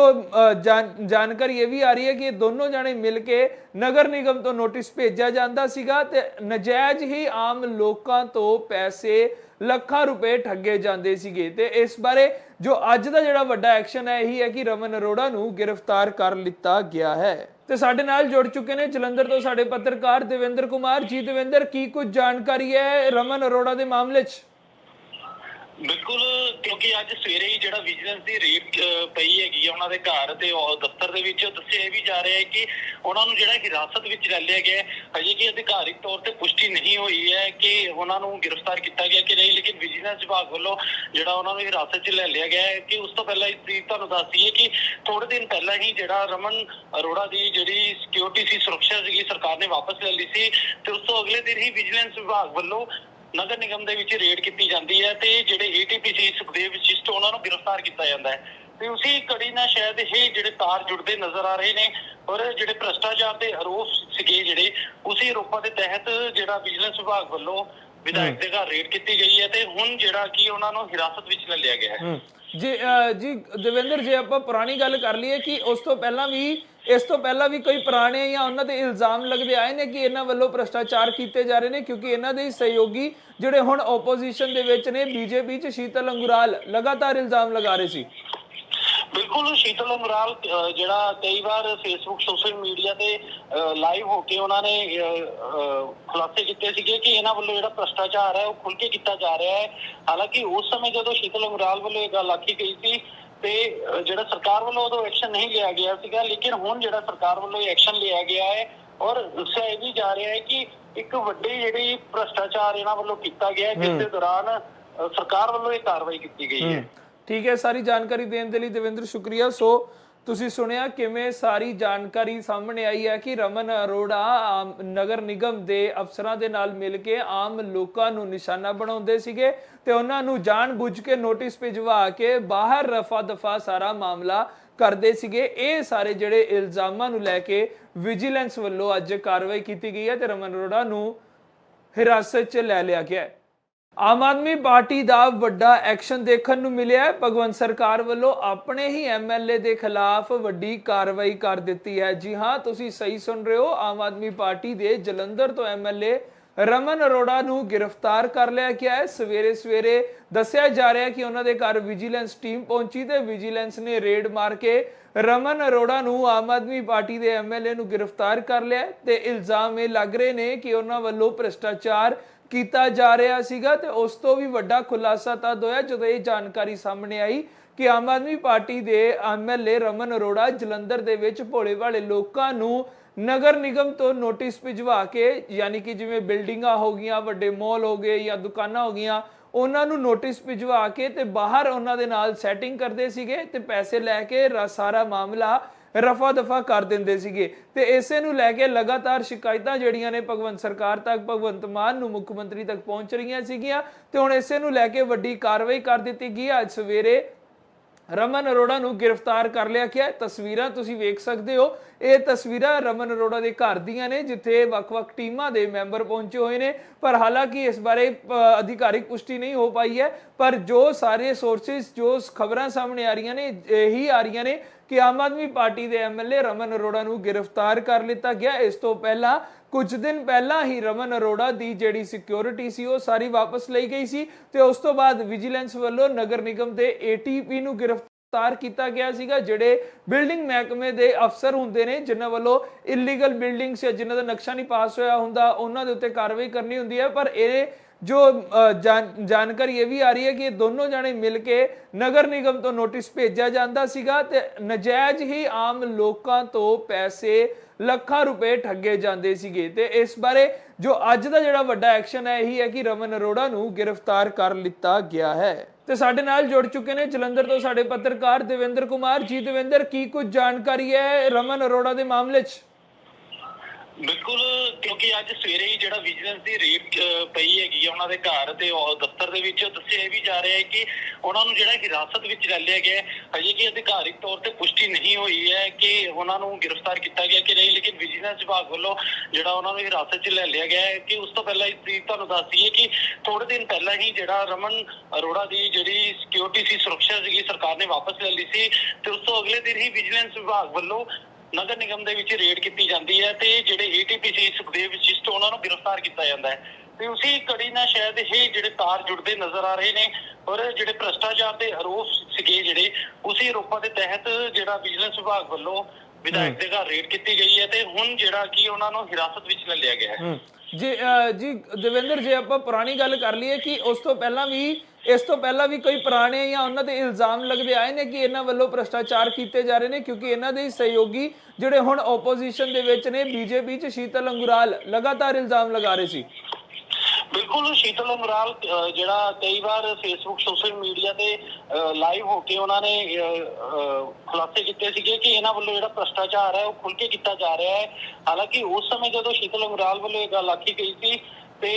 ਜਾਣਕਾਰੀ ਇਹ ਵੀ ਆ ਰਹੀ ਹੈ ਕਿ ਇਹ ਦੋਨੋਂ ਜਾਣੇ ਮਿਲ ਕੇ ਨਗਰ ਨਿਗਮ ਤੋਂ ਨੋਟਿਸ ਭੇਜਿਆ ਜਾਂਦਾ ਸੀਗਾ ਤੇ ਨਜਾਇਜ਼ ਹੀ ਆਮ ਲੋਕਾਂ ਤੋਂ ਪੈਸੇ ਲੱਖਾਂ ਰੁਪਏ ਠੱਗੇ ਜਾਂਦੇ ਸੀਗੇ। ਤੇ ਇਸ ਬਾਰੇ ਜੋ ਅੱਜ ਦਾ ਜਿਹੜਾ ਵੱਡਾ ਐਕਸ਼ਨ ਹੈ, ਇਹੀ ਹੈ ਕਿ ਰਮਨ ਅਰੋੜਾ ਨੂੰ ਗ੍ਰਿਫਤਾਰ ਕਰ ਲਿੱਤਾ ਗਿਆ ਹੈ। ਤੇ ਸਾਡੇ ਨਾਲ ਜੁੜ ਚੁੱਕੇ ਨੇ ਜਲੰਧਰ ਤੋਂ ਸਾਡੇ ਪੱਤਰਕਾਰ ਦੇਵਿੰਦਰ ਕੁਮਾਰ। ਜੀ ਦੇਵਿੰਦਰ, ਕੀ ਕੁਝ ਜਾਣਕਾਰੀ ਹੈ ਰਮਨ ਅਰੋੜਾ ਦੇ ਮਾਮਲੇ 'ਚ? ਬਿਲਕੁਲ, ਕਿਉਂਕਿ ਅੱਜ ਸਵੇਰੇ ਹੀ ਜਿਹੜਾ ਵਿਜੀਲੈਂਸ ਦੀ ਰੇਡ ਪਈ ਹੈਗੀ ਆ ਉਹਨਾਂ ਦੇ ਘਰ ਤੇ ਉਹ ਦਫ਼ਤਰ ਦੇ ਵਿੱਚ, ਦੱਸਿਆ ਇਹ ਵੀ ਜਾ ਰਿਹਾ ਹੈ ਕਿ ਉਹਨਾਂ ਨੂੰ ਜਿਹੜਾ ਹਿਰਾਸਤ ਵਿੱਚ ਲੈ ਲਿਆ ਗਿਆ ਹਜੇ ਕਿ ਅਧਿਕਾਰਿਕ ਤੌਰ ਤੇ ਪੁਸ਼ਟੀ ਨਹੀਂ ਹੋਈ ਹੈ ਕਿ ਉਹਨਾਂ ਨੂੰ ਗ੍ਰਿਫਤਾਰ ਕੀਤਾ ਗਿਆ ਕਿ ਨਹੀਂ, ਲੇਕਿਨ ਵਿਜੀਲੈਂਸ ਵਿਭਾਗ ਵੱਲੋਂ ਜਿਹੜਾ ਉਹਨਾਂ ਨੂੰ ਹਿਰਾਸਤ 'ਚ ਲੈ ਲਿਆ ਗਿਆ ਹੈ ਕਿ ਉਸ ਤੋਂ ਪਹਿਲਾਂ ਹੀ ਤੁਹਾਨੂੰ ਦੱਸ ਦਈਏ ਕਿ ਥੋੜੇ ਦਿਨ ਪਹਿਲਾਂ ਹੀ ਜਿਹੜਾ ਰਮਨ ਅਰੋੜਾ ਦੀ ਜਿਹੜੀ ਸਿਕਿਉਰਿਟੀ ਸੀ, ਸੁਰੱਖਿਆ ਸੀਗੀ, ਸਰਕਾਰ ਨੇ ਵਾਪਸ ਲੈ ਲਈ ਸੀ ਤੇ ਉਸ ਤੋਂ ਅਗਲੇ ਦਿਨ ਹੀ ਵਿਜੀਲੈਂਸ ਵਿਭਾਗ ਵੱਲੋਂ ਨਗਰ ਨਿਗਮ ਦੇ ਵਿੱਚ ਰੇਡ ਕੀਤੀ ਜਾਂਦੀ ਹੈ ਤੇ ਜਿਹੜੇ ਏਟੀਪੀਸੀ ਸੁਖਦੇਵ ਵਿਸ਼ਿਸ਼ਟ ਉਹਨਾਂ ਨੂੰ ਗ੍ਰਿਫਤਾਰ ਕੀਤਾ ਜਾਂਦਾ ਹੈ। ਤੇ ਉਸੇ ਕੜੀ ਨਾਲ ਸ਼ਾਇਦ ਇਹ ਜਿਹੜੇ ਤਾਰ ਜੁੜਦੇ ਨਜ਼ਰ ਆ ਰਹੇ ਨੇ ਔਰ ਜਿਹੜੇ ਭ੍ਰਸ਼ਟਾਚਾਰ ਦੇ ਆਰੋਪ ਸੀਗੇ ਜਿਹੜੇ, ਉਸੇ ਆਰੋਪਾਂ ਦੇ ਤਹਿਤ ਜਿਹੜਾ ਵਿਜੀਲੈਂਸ ਵਿਭਾਗ ਵੱਲੋਂ ਵਿਧਾਇਕ ਦੇ ਘਰ ਰੇਡ ਕੀਤੀ ਗਈ ਹੈ ਤੇ ਹੁਣ ਜਿਹੜਾ ਕਿ ਉਹਨਾਂ ਨੂੰ ਹਿਰਾਸਤ ਵਿੱਚ ਲੈ ਲਿਆ ਗਿਆ ਹੈ। ਜੀ ਜੀ ਦੇਵੇਂਦਰ ਜੇ ਆਪਾਂ ਪੁਰਾਣੀ ਗੱਲ ਕਰ ਲਈਏ ਕਿ ਉਸ ਤੋਂ ਪਹਿਲਾਂ ਵੀ ਇਸ ਤੋਂ ਪਹਿਲਾਂ ਵੀ ਕੋਈ ਪੁਰਾਣੇ ਜਾਂ ਉਹਨਾਂ ਦੇ ਇਲਜ਼ਾਮ ਲੱਗਦੇ ਆਏ ਨੇ ਕਿ ਇਹਨਾਂ ਵੱਲੋਂ ਭ੍ਰਸ਼ਟਾਚਾਰ ਕੀਤੇ ਜਾ ਰਹੇ ਨੇ ਕਿਉਂਕਿ ਇਹਨਾਂ ਦੇ ਸਹਿਯੋਗੀ ਜਿਹੜੇ ਹੁਣ ਆਪੋਜੀਸ਼ਨ ਦੇ ਵਿੱਚ ਨੇ ਬੀਜੇਪੀ ਚ ਸ਼ੀਤਲ ਅੰਗੁਰਾਲ ਲਗਾਤਾਰ ਇਲਜ਼ਾਮ ਲਗਾ ਰਹੇ ਸੀ। ਬਿਲਕੁਲ ਸ਼ੀਤਲ ਅਹ, ਜਿਹੜਾ ਕਈ ਵਾਰ ਫੇਸਬੁੱਕ ਸੋਸ਼ਲ ਮੀਡੀਆ ਤੇ ਲਾਈਵ ਹੋ ਕੇ ਉਹਨਾਂ ਨੇ ਖੁਲਾਸੇ ਕੀਤੇ ਸੀਗੇ ਕਿ ਇਹਨਾਂ ਵੱਲੋਂ ਜਿਹੜਾ ਭ੍ਰਸ਼ਟਾਚਾਰ ਹੈ ਉਹ ਖੁੱਲ ਕੇ ਕੀਤਾ ਜਾ ਰਿਹਾ ਹੈ। ਹਾਲਾਂਕਿ ਉਸ ਸਮੇਂ ਜਦੋਂ ਸ਼ੀਤਲ ਉਮਰਾਲ ਵੱਲੋਂ ਇਹ ਗੱਲ ਆਖੀ ਗਈ ਸੀ ਤੇ ਜਿਹੜਾ ਸਰਕਾਰ ਵੱਲੋਂ ਉਦੋਂ ਐਕਸ਼ਨ ਨਹੀਂ ਲਿਆ ਗਿਆ ਸੀਗਾ ਲੇਕਿਨ ਹੁਣ ਜਿਹੜਾ ਸਰਕਾਰ ਵੱਲੋਂ ਇਹ ਐਕਸ਼ਨ ਲਿਆ ਗਿਆ ਹੈ ਔਰ ਦੱਸਿਆ ਇਹ ਵੀ ਜਾ ਰਿਹਾ ਹੈ ਕਿ ਇੱਕ ਵੱਡੀ ਜਿਹੜੀ ਭ੍ਰਸ਼ਟਾਚਾਰ ਇਹਨਾਂ ਵੱਲੋਂ ਕੀਤਾ ਗਿਆ ਹੈ ਜਿਸ ਦੇ ਦੌਰਾਨ ਸਰਕਾਰ ਵੱਲੋਂ ਇਹ ਕਾਰਵਾਈ ਕੀਤੀ ਗਈ ਹੈ। ਠੀਕ ਹੈ, ਸਾਰੀ ਜਾਣਕਾਰੀ ਦੇਣ ਦੇ ਲਈ ਦੇਵਿੰਦਰ, ਸ਼ੁਕਰੀਆ। ਸੋ, ਤੁਸੀਂ ਸੁਣਿਆ ਕਿਵੇਂ ਸਾਰੀ ਜਾਣਕਾਰੀ ਸਾਹਮਣੇ ਆਈ ਹੈ ਕਿ ਰਮਨ ਅਰੋੜਾ, ਆਮ ਨਗਰ ਨਿਗਮ ਦੇ ਅਫਸਰਾਂ ਦੇ ਨਾਲ ਮਿਲ ਕੇ ਆਮ ਲੋਕਾਂ ਨੂੰ ਨਿਸ਼ਾਨਾ ਬਣਾਉਂਦੇ ਸੀਗੇ ਤੇ ਉਹਨਾਂ ਨੂੰ ਜਾਣ-ਬੁੱਝ ਕੇ ਨੋਟਿਸ ਭਿਜਵਾ ਕੇ ਬਾਹਰ ਰਫਾ ਦਫਾ ਸਾਰਾ ਮਾਮਲਾ ਕਰਦੇ ਸੀਗੇ। ਇਹ ਸਾਰੇ ਜਿਹੜੇ ਇਲਜ਼ਾਮਾਂ ਨੂੰ ਲੈ ਕੇ ਵਿਜੀਲੈਂਸ ਵੱਲੋਂ ਅੱਜ ਕਾਰਵਾਈ ਕੀਤੀ ਗਈ ਹੈ ਤੇ ਰਮਨ ਅਰੋੜਾ ਨੂੰ ਹਿਰਾਸਤ 'ਚ ਲੈ ਲਿਆ ਗਿਆ ਹੈ। ਆਮ ਆਦਮੀ ਪਾਰਟੀ ਦਾ ਵੱਡਾ ਐਕਸ਼ਨ ਦੇਖਣ ਨੂੰ ਮਿਲਿਆ ਭਗਵੰਤ ਸਰਕਾਰ ਵੱਲੋਂ ਆਪਣੇ ਹੀ ਐਮਐਲਏ ਦੇ ਖਿਲਾਫ ਵੱਡੀ ਕਾਰਵਾਈ ਕਰ ਦਿੱਤੀ ਹੈ। ਜੀ ਹਾਂ, ਤੁਸੀਂ ਸਹੀ ਸੁਣ ਰਹੇ ਹੋ। ਆਮ ਆਦਮੀ ਪਾਰਟੀ ਦੇ ਜਲੰਧਰ ਤੋਂ ਐਮਐਲਏ ਰਮਨ ਅਰੋੜਾ ਨੂੰ ਗ੍ਰਿਫਤਾਰ ਕਰ ਲਿਆ ਗਿਆ ਹੈ। ਸਵੇਰੇ ਸਵੇਰੇ ਦੱਸਿਆ ਜਾ ਰਿਹਾ ਕਿ ਉਹਨਾਂ ਦੇ ਘਰ ਵਿਜੀਲੈਂਸ ਟੀਮ ਪਹੁੰਚੀ ਤੇ ਵਿਜੀਲੈਂਸ ਨੇ ਰੇਡ ਮਾਰ ਕੇ ਰਮਨ ਅਰੋੜਾ ਨੂੰ ਆਮ ਆਦਮੀ ਪਾਰਟੀ ਦੇ ਐਮਐਲਏ ਨੂੰ ਗ੍ਰਿਫਤਾਰ ਕਰ ਲਿਆ ਤੇ ਇਲਜ਼ਾਮ ਇਹ ਲੱਗ ਰਹੇ ਨੇ ਕਿ ਉਹਨਾਂ ਵੱਲੋਂ ਭ੍ਰਿਸ਼ਟਾਚਾਰ ਕੀਤਾ ਜਾ ਰਿਹਾ ਸੀਗਾ ਤੇ ਉਸ ਤੋਂ ਵੀ ਵੱਡਾ ਖੁਲਾਸਾ ਤਦ ਹੋਇਆ ਜਦੋਂ ਇਹ ਜਾਣਕਾਰੀ ਸਾਹਮਣੇ ਆਈ ਕਿ ਆਮ ਆਦਮੀ ਪਾਰਟੀ ਦੇ ਐਮਐਲਏ ਰਮਨ ਅਰੋੜਾ ਜਲੰਧਰ ਦੇ ਵਿੱਚ ਭੋਲੇ ਭਾਲੇ ਲੋਕਾਂ ਨੂੰ ਨਗਰ ਨਿਗਮ ਤੋਂ ਨੋਟਿਸ ਭਿਜਵਾ ਕੇ, ਯਾਨੀ ਕਿ ਜਿਵੇਂ ਬਿਲਡਿੰਗਾਂ ਹੋ ਗਈਆਂ, ਵੱਡੇ ਮਾਲ ਹੋ ਗਏ ਜਾਂ ਦੁਕਾਨਾਂ ਹੋ ਗਈਆਂ, ਉਹਨਾਂ ਨੂੰ ਨੋਟਿਸ ਭਿਜਵਾ ਕੇ ਤੇ ਬਾਹਰ ਉਹਨਾਂ ਦੇ ਨਾਲ ਸੈਟਿੰਗ ਕਰਦੇ ਸੀਗੇ ਤੇ ਪੈਸੇ ਲੈ ਕੇ ਰਾ- ਸਾਰਾ ਮਾਮਲਾ ਰਫਾ ਦਫਾ ਕਰ ਦਿੰਦੇ ਸੀਗੇ। ਤੇ ਇਸੇ ਨੂੰ ਲੈ ਕੇ ਲਗਾਤਾਰ ਸ਼ਿਕਾਇਤਾਂ ਜਿਹੜੀਆਂ ਨੇ ਭਗਵੰਤ ਸਰਕਾਰ ਤੱਕ, ਭਗਵੰਤ ਮਾਨ ਨੂੰ ਮੁੱਖ ਮੰਤਰੀ ਤੱਕ ਪਹੁੰਚ ਰਹੀਆਂ ਸੀਗੀਆਂ। ਤੇ ਹੁਣ ਇਸੇ ਨੂੰ ਲੈ ਕੇ ਵੱਡੀ ਕਾਰਵਾਈ ਕਰ ਦਿੱਤੀ ਗਈ। ਅੱਜ ਸਵੇਰੇ ਰਮਨ ਅਰੋੜਾ ਨੂੰ ਗ੍ਰਿਫਤਾਰ ਕਰ ਲਿਆ ਗਿਆ। ਤਸਵੀਰਾਂ ਤੁਸੀਂ ਵੇਖ ਸਕਦੇ ਹੋ। ਇਹ ਤਸਵੀਰਾਂ ਰਮਨ ਅਰੋੜਾ ਦੇ ਘਰ ਦੀਆਂ ਨੇ, ਜਿੱਥੇ ਵੱਖ-ਵੱਖ ਟੀਮਾਂ ਦੇ ਮੈਂਬਰ ਪਹੁੰਚੇ ਹੋਏ ਨੇ। ਪਰ ਹਾਲਾਂਕਿ ਇਸ ਬਾਰੇ ਅਧਿਕਾਰਿਕ ਪੁਸ਼ਟੀ ਨਹੀਂ ਹੋ ਪਾਈ ਹੈ। ਪਰ ਜੋ ਸਾਰੇ ਸੋਰਸਿਸ ਜੋ ਖਬਰਾਂ ਸਾਹਮਣੇ ਆ ਰਹੀਆਂ ਨੇ, ਇਹੀ ਆ ਰਹੀਆਂ ਨੇ ਕਿ ਆਮ ਆਦਮੀ ਪਾਰਟੀ ਦੇ ਐਮਐਲਏ ਰਮਨ ਅਰੋੜਾ ਨੂੰ ਗ੍ਰਿਫਤਾਰ ਕਰ ਲਿੱਤਾ ਗਿਆ। ਇਸ ਤੋਂ ਪਹਿਲਾਂ ਕੁਝ ਦਿਨ ਪਹਿਲਾਂ ਹੀ ਰਮਨ ਅਰੋੜਾ ਦੀ ਜਿਹੜੀ ਸਿਕਿਉਰਿਟੀ ਸੀ, ਉਹ ਸਾਰੀ ਵਾਪਸ ਲਈ ਗਈ ਸੀ ਤੇ ਉਸ ਤੋਂ ਬਾਅਦ ਵਿਜੀਲੈਂਸ ਵੱਲੋਂ ਨਗਰ ਨਿਗਮ ਦੇ ਏਟੀਪੀ ਨੂੰ ਗ੍ਰਿਫਤਾਰ ਕੀਤਾ ਗਿਆ ਸੀਗਾ, ਜਿਹੜੇ ਬਿਲਡਿੰਗ ਮਹਿਕਮੇ ਦੇ ਅਫਸਰ ਹੁੰਦੇ ਨੇ, ਜਿਨ੍ਹਾਂ ਵੱਲੋਂ ਇਲੀਗਲ ਬਿਲਡਿੰਗਸ ਜਾਂ ਜਿਨ੍ਹਾਂ ਦਾ ਨਕਸ਼ਾ ਨਹੀਂ ਪਾਸ ਹੋਇਆ ਹੁੰਦਾ, ਉਹਨਾਂ ਦੇ ਉੱਤੇ ਕਾਰਵਾਈ ਕਰਨੀ ਹੁੰਦੀ ਹੈ। ਪਰ ਇਹ ਜੋ ਜਾਣ- ਜਾਣਕਾਰੀ ਇਹ ਵੀ ਆ ਰਹੀ ਹੈ ਕਿ ਇਹ ਦੋਨੋਂ ਜਾਣੇ ਮਿਲ ਕੇ ਨਗਰ ਨਿਗਮ ਤੋਂ ਨੋਟਿਸ ਭੇਜਿਆ ਜਾਂਦਾ ਸੀਗਾ ਤੇ ਨਜਾਇਜ਼ ਹੀ ਆਮ ਲੋਕਾਂ ਤੋਂ ਪੈਸੇ ਲੱਖਾਂ ਰੁਪਏ ਠੱਗੇ ਜਾਂਦੇ ਸੀਗੇ। ਤੇ ਇਸ ਬਾਰੇ ਜੋ ਅੱਜ ਦਾ ਜਿਹੜਾ ਵੱਡਾ ਐਕਸ਼ਨ ਹੈ, ਇਹੀ ਹੈ ਕਿ ਰਮਨ ਅਰੋੜਾ ਨੂੰ ਗ੍ਰਿਫਤਾਰ ਕਰ ਲਿੱਤਾ ਗਿਆ ਹੈ। ਤੇ ਸਾਡੇ ਨਾਲ ਜੁੜ ਚੁੱਕੇ ਨੇ ਜਲੰਧਰ ਤੋਂ ਸਾਡੇ ਪੱਤਰਕਾਰ ਦੇਵਿੰਦਰ ਕੁਮਾਰ। ਜੀ, ਦੇਵਿੰਦਰ, ਕੀ ਕੁਝ ਜਾਣਕਾਰੀ ਹੈ ਰਮਨ ਅਰੋੜਾ ਦੇ ਮਾਮਲੇ 'ਚ? ਬਿਲਕੁਲ, ਕਿਉਂਕਿ ਅੱਜ ਸਵੇਰੇ ਹੀ ਜਿਹੜਾ ਵਿਜੀਲੈਂਸ ਦੀ ਰੇਡ ਪਈ ਹੈਗੀ ਆ ਉਹਨਾਂ ਦੇ ਘਰ ਤੇ ਉਹ ਦਫ਼ਤਰ ਦੇ ਵਿੱਚ, ਦੱਸਿਆ ਇਹ ਵੀ ਜਾ ਰਿਹਾ ਹੈ ਕਿ ਉਹਨਾਂ ਨੂੰ ਜਿਹੜਾ ਹਿਰਾਸਤ ਵਿੱਚ ਲੈ ਲਿਆ ਗਿਆ ਹਜੇ ਕਿ ਅਧਿਕਾਰਿਕ ਤੌਰ ਤੇ ਪੁਸ਼ਟੀ ਨਹੀਂ ਹੋਈ ਹੈ ਕਿ ਉਹਨਾਂ ਨੂੰ ਗ੍ਰਿਫਤਾਰ ਕੀਤਾ ਗਿਆ ਕਿ ਨਹੀਂ, ਲੇਕਿਨ ਵਿਜੀਲੈਂਸ ਵਿਭਾਗ ਵੱਲੋਂ ਜਿਹੜਾ ਉਹਨਾਂ ਨੂੰ ਹਿਰਾਸਤ 'ਚ ਲੈ ਲਿਆ ਗਿਆ ਹੈ ਕਿ ਉਸ ਤੋਂ ਪਹਿਲਾਂ ਇਸ ਦੀ ਤੁਹਾਨੂੰ ਦੱਸ ਦਈਏ ਕਿ ਥੋੜੇ ਦਿਨ ਪਹਿਲਾਂ ਹੀ ਜਿਹੜਾ ਰਮਨ ਅਰੋੜਾ ਦੀ ਜਿਹੜੀ ਸਿਕਿਉਰਿਟੀ ਸੀ, ਸੁਰੱਖਿਆ ਸੀਗੀ, ਸਰਕਾਰ ਨੇ ਵਾਪਸ ਲੈ ਲਈ ਸੀ ਤੇ ਉਸ ਤੋਂ ਅਗਲੇ ਦਿਨ ਹੀ ਵਿਜੀਲੈਂਸ ਵਿਭਾਗ ਵੱਲੋਂ ਨਗਰ ਨਿਗਮ ਦੇ ਵਿੱਚ ਰੇਡ ਕੀਤੀ ਜਾਂਦੀ ਹੈ ਤੇ ਜਿਹੜੇ ਏਟੀਪੀ ਸੁਖਦੇਵ ਵਿਸ਼ਿਸ਼ਟ ਉਹਨਾਂ ਨੂੰ ਗ੍ਰਿਫਤਾਰ ਕੀਤਾ ਜਾਂਦਾ ਹੈ। ਤੇ ਉਸੇ ਕੜੀ ਨਾਲ ਸ਼ਾਇਦ ਇਹ ਜਿਹੜੇ ਤਾਰ ਜੁੜਦੇ ਨਜ਼ਰ ਆ ਰਹੇ ਨੇ ਔਰ ਜਿਹੜੇ ਭ੍ਰਸ਼ਟਾਚਾਰ ਦੇ ਆਰੋਪ ਸੀਗੇ ਜਿਹੜੇ, ਉਸੇ ਆਰੋਪਾਂ ਦੇ ਤਹਿਤ ਜਿਹੜਾ ਵਿਜੀਲੈਂਸ ਵਿਭਾਗ ਵੱਲੋਂ ਵਿਧਾਇਕ ਦੇ ਘਰ ਰੇਡ ਕੀਤੀ ਗਈ ਹੈ ਤੇ ਹੁਣ ਜਿਹੜਾ ਕਿ ਉਹਨਾਂ ਨੂੰ ਹਿਰਾਸਤ ਵਿੱਚ ਲੈ ਲਿਆ ਗਿਆ ਹੈ। ਜੇ ਜੀ, ਦੇਵਿੰਦਰ, ਜੇ ਆਪਾਂ ਪੁਰਾਣੀ ਗੱਲ ਕਰ ਲਈਏ ਕਿ ਉਸ ਤੋਂ ਪਹਿਲਾਂ ਵੀ, ਇਸ ਤੋਂ ਪਹਿਲਾਂ ਵੀ ਕੋਈ ਪੁਰਾਣੇ ਜਾਂ ਉਹਨਾਂ ਦੇ ਇਲਜ਼ਾਮ ਲੱਗਦੇ ਆਏ ਨੇ ਕਿ ਇਹਨਾਂ ਵੱਲੋਂ ਭ੍ਰਸ਼ਟਾਚਾਰ ਕੀਤੇ ਜਾ ਰਹੇ ਨੇ? ਕਿਉਂਕਿ ਇਹਨਾਂ ਦੇ ਸਹਿਯੋਗੀ ਜਿਹੜੇ ਹੁਣ ਆਪੋਜੀਸ਼ਨ ਦੇ ਵਿੱਚ ਨੇ, ਬੀਜੇਪੀ ਚ ਸ਼ੀਤਲ ਅੰਗੁਰਾਲ ਲਗਾਤਾਰ ਇਲਜ਼ਾਮ ਲਗਾ ਰਹੇ ਸੀ। ਬਿਲਕੁਲ ਸ਼ੀਤਲ ਉਮਰਾਲ ਜਿਹੜਾ ਕਈ ਵਾਰ ਫੇਸਬੁੱਕ ਸੋਸ਼ਲ ਮੀਡੀਆ ਤੇ ਲਾਈਵ ਹੋ ਕੇ ਉਹਨਾਂ ਨੇ ਖੁਲਾਸੇ ਕੀਤੇ ਸੀਗੇ ਕਿ ਇਹਨਾਂ ਵੱਲੋਂ ਜਿਹੜਾ ਭ੍ਰਸ਼ਟਾਚਾਰ ਹੈ ਉਹ ਖੁੱਲ ਕੇ ਕੀਤਾ ਜਾ ਰਿਹਾ ਹੈ। ਹਾਲਾਂਕਿ ਉਸ ਸਮੇਂ ਜਦੋਂ ਸ਼ੀਤਲ ਉਮਰਾਲ ਵੱਲੋਂ ਇਹ ਗੱਲ ਆਖੀ ਗਈ ਸੀ ਤੇ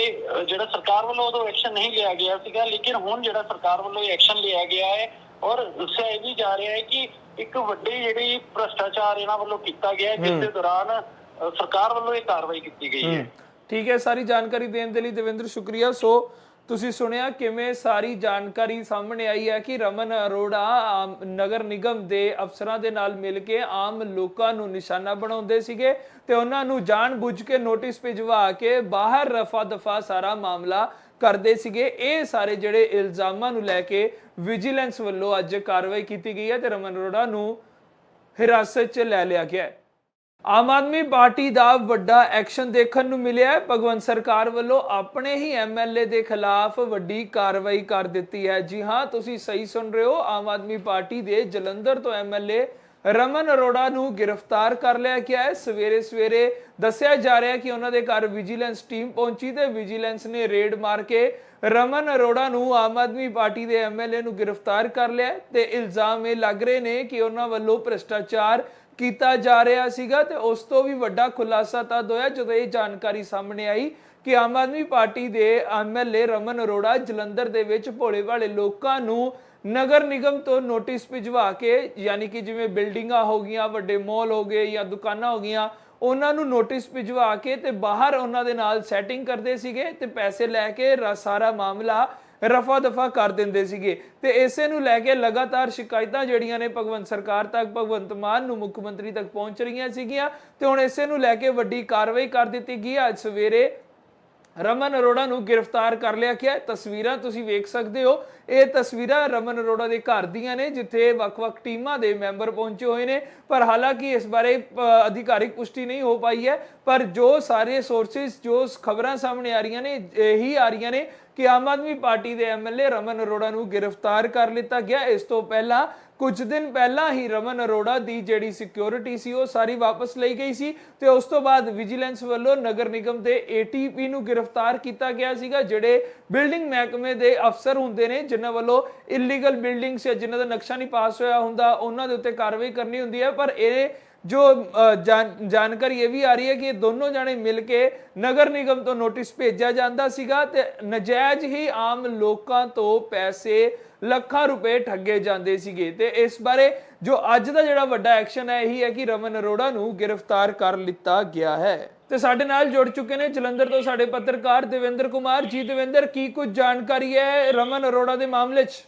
ਜਿਹੜਾ ਸਰਕਾਰ ਵੱਲੋਂ ਉਦੋਂ ਐਕਸ਼ਨ ਨਹੀਂ ਲਿਆ ਗਿਆ ਸੀਗਾ ਲੇਕਿਨ ਹੁਣ ਜਿਹੜਾ ਸਰਕਾਰ ਵੱਲੋਂ ਇਹ ਐਕਸ਼ਨ ਲਿਆ ਗਿਆ ਹੈ ਔਰ ਦੱਸਿਆ ਇਹ ਵੀ ਜਾ ਰਿਹਾ ਹੈ ਕਿ ਇੱਕ ਵੱਡੀ ਜਿਹੜੀ ਭ੍ਰਸ਼ਟਾਚਾਰ ਇਹਨਾਂ ਵੱਲੋਂ ਕੀਤਾ ਗਿਆ ਹੈ ਜਿਸ ਦੇ ਦੌਰਾਨ ਸਰਕਾਰ ਵੱਲੋਂ ਇਹ ਕਾਰਵਾਈ ਕੀਤੀ ਗਈ ਹੈ। ਠੀਕ ਹੈ, ਸਾਰੀ ਜਾਣਕਾਰੀ ਦੇਣ ਦੇ ਲਈ ਦੇਵਿੰਦਰ, ਸ਼ੁਕਰੀਆ। ਸੋ, ਤੁਸੀਂ ਸੁਣਿਆ ਕਿਵੇਂ ਸਾਰੀ ਜਾਣਕਾਰੀ ਸਾਹਮਣੇ ਆਈ ਹੈ ਕਿ ਰਮਨ ਅਰੋੜਾ, ਆਮ ਨਗਰ ਨਿਗਮ ਦੇ ਅਫਸਰਾਂ ਦੇ ਨਾਲ ਮਿਲ ਕੇ ਆਮ ਲੋਕਾਂ ਨੂੰ ਨਿਸ਼ਾਨਾ ਬਣਾਉਂਦੇ ਸੀਗੇ ਤੇ ਉਹਨਾਂ ਨੂੰ ਜਾਣਬੁੱਝ ਕੇ ਨੋਟਿਸ ਭਿਜਵਾ ਕੇ ਬਾਹਰ ਰਫਾ ਦਫਾ ਸਾਰਾ ਮਾਮਲਾ ਕਰਦੇ ਸੀਗੇ। ਇਹ ਸਾਰੇ ਜਿਹੜੇ ਇਲਜ਼ਾਮਾਂ ਨੂੰ ਲੈ ਕੇ ਵਿਜੀਲੈਂਸ ਵੱਲੋਂ ਅੱਜ ਕਾਰਵਾਈ ਕੀਤੀ ਗਈ ਹੈ ਤੇ ਰਮਨ ਅਰੋੜਾ ਨੂੰ ਹਿਰਾਸਤ 'ਚ ਲੈ ਲਿਆ ਗਿਆ ਹੈ। ਆਮ ਆਦਮੀ ਪਾਰਟੀ ਦਾ ਵੱਡਾ ਐਕਸ਼ਨ ਦੇਖਣ ਨੂੰ ਮਿਲਿਆ ਹੈ। ਭਗਵੰਤ ਸਰਕਾਰ ਵੱਲੋਂ ਆਪਣੇ ਹੀ ਐਮਐਲਏ ਦੇ ਖਿਲਾਫ ਵੱਡੀ ਕਾਰਵਾਈ ਕਰ ਦਿੱਤੀ ਹੈ। ਜੀ ਹਾਂ, ਤੁਸੀਂ ਸਹੀ ਸੁਣ ਰਹੇ ਹੋ। ਆਮ ਆਦਮੀ ਪਾਰਟੀ ਦੇ ਜਲੰਧਰ ਤੋਂ ਐਮਐਲਏ ਰਮਨ ਅਰੋੜਾ ਨੂੰ ਗ੍ਰਿਫਤਾਰ ਕਰ ਲਿਆ ਗਿਆ ਹੈ। ਸਵੇਰੇ ਸਵੇਰੇ ਦੱਸਿਆ ਜਾ ਰਿਹਾ ਕਿ ਉਹਨਾਂ ਦੇ ਘਰ ਵਿਜੀਲੈਂਸ ਟੀਮ ਪਹੁੰਚੀ ਤੇ ਵਿਜੀਲੈਂਸ ਨੇ ਰੇਡ ਮਾਰ ਕੇ ਰਮਨ ਅਰੋੜਾ ਨੂੰ ਆਮ ਆਦਮੀ ਪਾਰਟੀ ਦੇ ਐਮਐਲਏ ਨੂੰ ਗ੍ਰਿਫਤਾਰ ਕਰ ਲਿਆ ਤੇ ਇਲਜ਼ਾਮ ਇਹ ਲੱਗ ਰਹੇ ਨੇ ਕਿ ਉਹਨਾਂ ਵੱਲੋਂ ਭ੍ਰਿਸ਼ਟਾਚਾਰ ਕੀਤਾ ਜਾ ਰਿਹਾ ਸੀਗਾ ਤੇ ਉਸ ਤੋਂ ਵੀ ਵੱਡਾ ਖੁਲਾਸਾ ਤਦ ਹੋਇਆ ਜਦੋਂ ਇਹ ਜਾਣਕਾਰੀ ਸਾਹਮਣੇ ਆਈ ਕਿ ਆਮ ਆਦਮੀ ਪਾਰਟੀ ਦੇ ਐਮਐਲਏ ਰਮਨ ਅਰੋੜਾ ਜਲੰਧਰ ਦੇ ਵਿੱਚ ਭੋਲੇ ਭਾਲੇ ਲੋਕਾਂ ਨੂੰ ਨਗਰ ਨਿਗਮ ਤੋਂ ਨੋਟਿਸ ਭਿਜਵਾ ਕੇ, ਯਾਨੀ ਕਿ ਜਿਵੇਂ ਬਿਲਡਿੰਗਾਂ ਹੋ ਗਈਆਂ, ਵੱਡੇ ਮਾਲ ਹੋ ਗਏ ਜਾਂ ਦੁਕਾਨਾਂ ਹੋ ਗਈਆਂ, ਉਹਨਾਂ ਨੂੰ ਨੋਟਿਸ ਭਿਜਵਾ ਕੇ ਤੇ ਬਾਹਰ ਉਹਨਾਂ ਦੇ ਨਾਲ ਸੈਟਿੰਗ ਕਰਦੇ ਸੀਗੇ ਤੇ ਪੈਸੇ ਲੈ ਕੇ ਰ- ਸਾਰਾ ਮਾਮਲਾ ਰਫਾ ਦਫਾ ਕਰ ਦਿੰਦੇ ਸੀਗੇ। ਤੇ ਇਸੇ ਨੂੰ ਲੈ ਕੇ ਲਗਾਤਾਰ ਸ਼ਿਕਾਇਤਾਂ ਜਿਹੜੀਆਂ ਨੇ ਭਗਵੰਤ ਸਰਕਾਰ ਤੱਕ, ਭਗਵੰਤ ਮਾਨ ਨੂੰ ਮੁੱਖ ਮੰਤਰੀ ਤੱਕ ਪਹੁੰਚ ਰਹੀਆਂ ਸੀਗੀਆਂ। ਤੇ ਹੁਣ ਇਸੇ ਨੂੰ ਲੈ ਕੇ ਵੱਡੀ ਕਾਰਵਾਈ ਕਰ ਦਿੱਤੀ ਗਈ ਅੱਜ ਸਵੇਰੇ ਰਮਨ ਅਰੋੜਾ ਨੂੰ ਗ੍ਰਿਫਤਾਰ ਕਰ ਲਿਆ ਗਿਆ ਹੈ। ਤਸਵੀਰਾਂ ਤੁਸੀਂ ਵੇਖ ਸਕਦੇ ਹੋ। ਇਹ ਤਸਵੀਰਾਂ ਰਮਨ ਅਰੋੜਾ ਦੇ ਘਰ ਦੀਆਂ ਨੇ, ਜਿੱਥੇ ਵੱਖ-ਵੱਖ ਟੀਮਾਂ ਦੇ ਮੈਂਬਰ ਪਹੁੰਚੇ ਹੋਏ ਨੇ। ਪਰ ਹਾਲਾਂਕਿ ਇਸ ਬਾਰੇ ਅਧਿਕਾਰਿਕ ਪੁਸ਼ਟੀ ਨਹੀਂ ਹੋ ਪਾਈ ਹੈ। ਪਰ ਜੋ ਸਾਰੇ ਸੋਰਸਿਸ ਜੋ ਖਬਰਾਂ ਸਾਹਮਣੇ ਆ ਰਹੀਆਂ ਨੇ, ਇਹੀ ਆ ਰਹੀਆਂ ਨੇ ਕਿ ਆਮ ਆਦਮੀ ਪਾਰਟੀ ਦੇ ਐਮਐਲਏ ਰਮਨ ਅਰੋੜਾ ਨੂੰ ਗ੍ਰਿਫਤਾਰ ਕਰ ਲਿੱਤਾ ਗਿਆ। ਇਸ ਤੋਂ ਪਹਿਲਾਂ ਕੁਝ ਦਿਨ ਪਹਿਲਾਂ ਹੀ ਰਮਨ ਅਰੋੜਾ ਦੀ ਜਿਹੜੀ ਸਿਕਿਉਰਿਟੀ ਸੀ, ਉਹ ਸਾਰੀ ਵਾਪਸ ਲਈ ਗਈ ਸੀ ਤੇ ਉਸ ਤੋਂ ਬਾਅਦ ਵਿਜੀਲੈਂਸ ਵੱਲੋਂ ਨਗਰ ਨਿਗਮ ਦੇ ਏਟੀਪੀ ਨੂੰ ਗ੍ਰਿਫਤਾਰ ਕੀਤਾ ਗਿਆ ਸੀਗਾ, ਜਿਹੜੇ ਬਿਲਡਿੰਗ ਮਹਿਕਮੇ ਦੇ ਅਫਸਰ ਹੁੰਦੇ ਨੇ, ਜਿਨ੍ਹਾਂ ਵੱਲੋਂ ਇਲੀਗਲ ਬਿਲਡਿੰਗਸ ਜਾਂ ਜਿਨ੍ਹਾਂ ਦਾ ਨਕਸ਼ਾ ਨਹੀਂ ਪਾਸ ਹੋਇਆ ਹੁੰਦਾ, ਉਹਨਾਂ ਦੇ ਉੱਤੇ ਕਾਰਵਾਈ ਕਰਨੀ ਹੁੰਦੀ ਹੈ, ਪਰ ਇਹ ਜੋ ਜਾਣ- ਜਾਣਕਾਰੀ ਇਹ ਵੀ ਆ ਰਹੀ ਹੈ ਕਿ ਇਹ ਦੋਨੋਂ ਜਾਣੇ ਮਿਲ ਕੇ ਨਗਰ ਨਿਗਮ ਤੋਂ ਨੋਟਿਸ ਭੇਜਿਆ ਜਾਂਦਾ ਸੀਗਾ ਤੇ ਨਜਾਇਜ਼ ਹੀ ਆਮ ਲੋਕਾਂ ਤੋਂ ਪੈਸੇ ਲੱਖਾਂ ਰੁਪਏ ਠੱਗੇ ਜਾਂਦੇ ਸੀਗੇ। ਤੇ ਇਸ ਬਾਰੇ ਜੋ ਅੱਜ ਦਾ ਜਿਹੜਾ ਵੱਡਾ ਐਕਸ਼ਨ ਹੈ, ਇਹੀ ਹੈ ਕਿ ਰਮਨ ਅਰੋੜਾ ਨੂੰ ਗ੍ਰਿਫਤਾਰ ਕਰ ਲਿੱਤਾ ਗਿਆ ਹੈ। ਤੇ ਸਾਡੇ ਨਾਲ ਜੁੜ ਚੁੱਕੇ ਨੇ ਜਲੰਧਰ ਤੋਂ ਸਾਡੇ ਪੱਤਰਕਾਰ ਦੇਵਿੰਦਰ ਕੁਮਾਰ। ਜੀ, ਦੇਵਿੰਦਰ, ਕੀ ਕੁਝ ਜਾਣਕਾਰੀ ਹੈ ਰਮਨ ਅਰੋੜਾ ਦੇ ਮਾਮਲੇ 'ਚ?